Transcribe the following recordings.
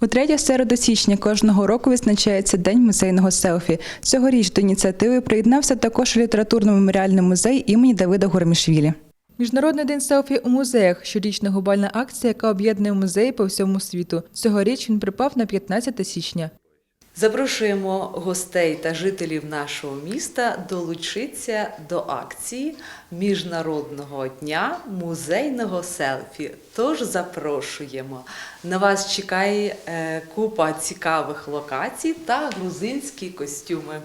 У третє середу січня кожного року відзначається День музейного селфі. Цьогоріч до ініціативи приєднався також літературно-меморіальний музей імені Давида Гормішвілі. Міжнародний день селфі у музеях щорічна глобальна акція, яка об'єднує музеї по всьому світу. Цьогоріч він припав на 15 січня. Запрошуємо гостей та жителів нашого міста долучитися до акції Міжнародного дня музейного селфі. Тож запрошуємо. На вас чекає е, купа цікавих локацій та грузинські костюми.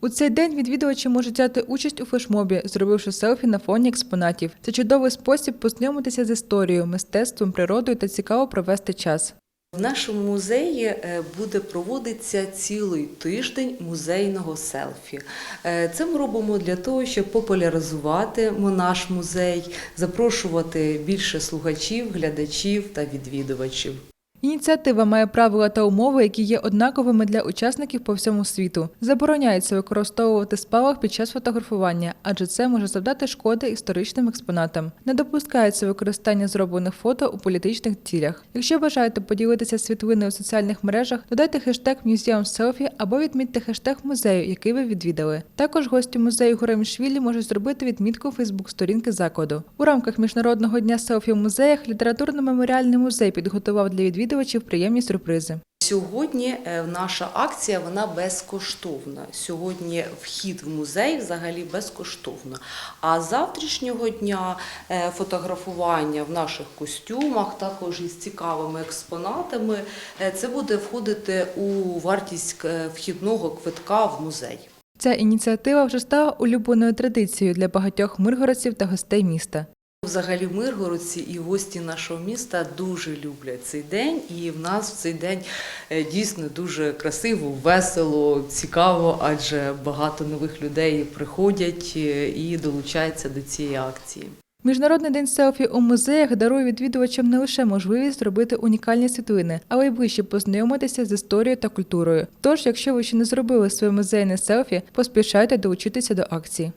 У цей день відвідувачі можуть взяти участь у флешмобі, зробивши селфі на фоні експонатів. Це чудовий спосіб познайомитися з історією, мистецтвом, природою та цікаво провести час. В нашому музеї е, буде проводитися цілий тиждень музейного селфі. Е, Це ми робимо для того, щоб популяризувати наш музей, запрошувати більше слухачів, глядачів та відвідувачів. Ініціатива має правила та умови, які є однаковими для учасників по всьому світу. Забороняється використовувати спалах під час фотографування, адже це може завдати шкоди історичним експонатам. Не допускається використання зроблених фото у політичних цілях. Якщо бажаєте поділитися світлиною у соціальних мережах, додайте хештег Museum Selfie або відмітьте хештег музею, який ви відвідали. Також гості музею Гуремішвілі можуть зробити відмітку Фейсбук-сторінки закладу. У рамках міжнародного дня селфі в музеях літературно-меморіальний музей підготував для відвідувачів приємні сюрпризи. Сьогодні е, наша акція вона безкоштовна. Сьогодні вхід в музей взагалі безкоштовно. А з завтрашнього дня е, фотографування в наших костюмах, також із цікавими експонатами, е, це буде входити у вартість вхідного квитка в музей. Ця ініціатива вже стала улюбленою традицією для багатьох миргородців та гостей міста. Взагалі миргородці і гості нашого міста дуже люблять цей день, і в нас в цей день е, дійсно дуже красиво, весело, цікаво, адже багато нових людей приходять е, і долучаються до цієї акції. Міжнародний день селфі у музеях дарує відвідувачам не лише можливість зробити унікальні світлини, але й ближче познайомитися з історією та культурою. Тож, якщо ви ще не зробили своє музейне селфі, поспішайте долучитися до акції.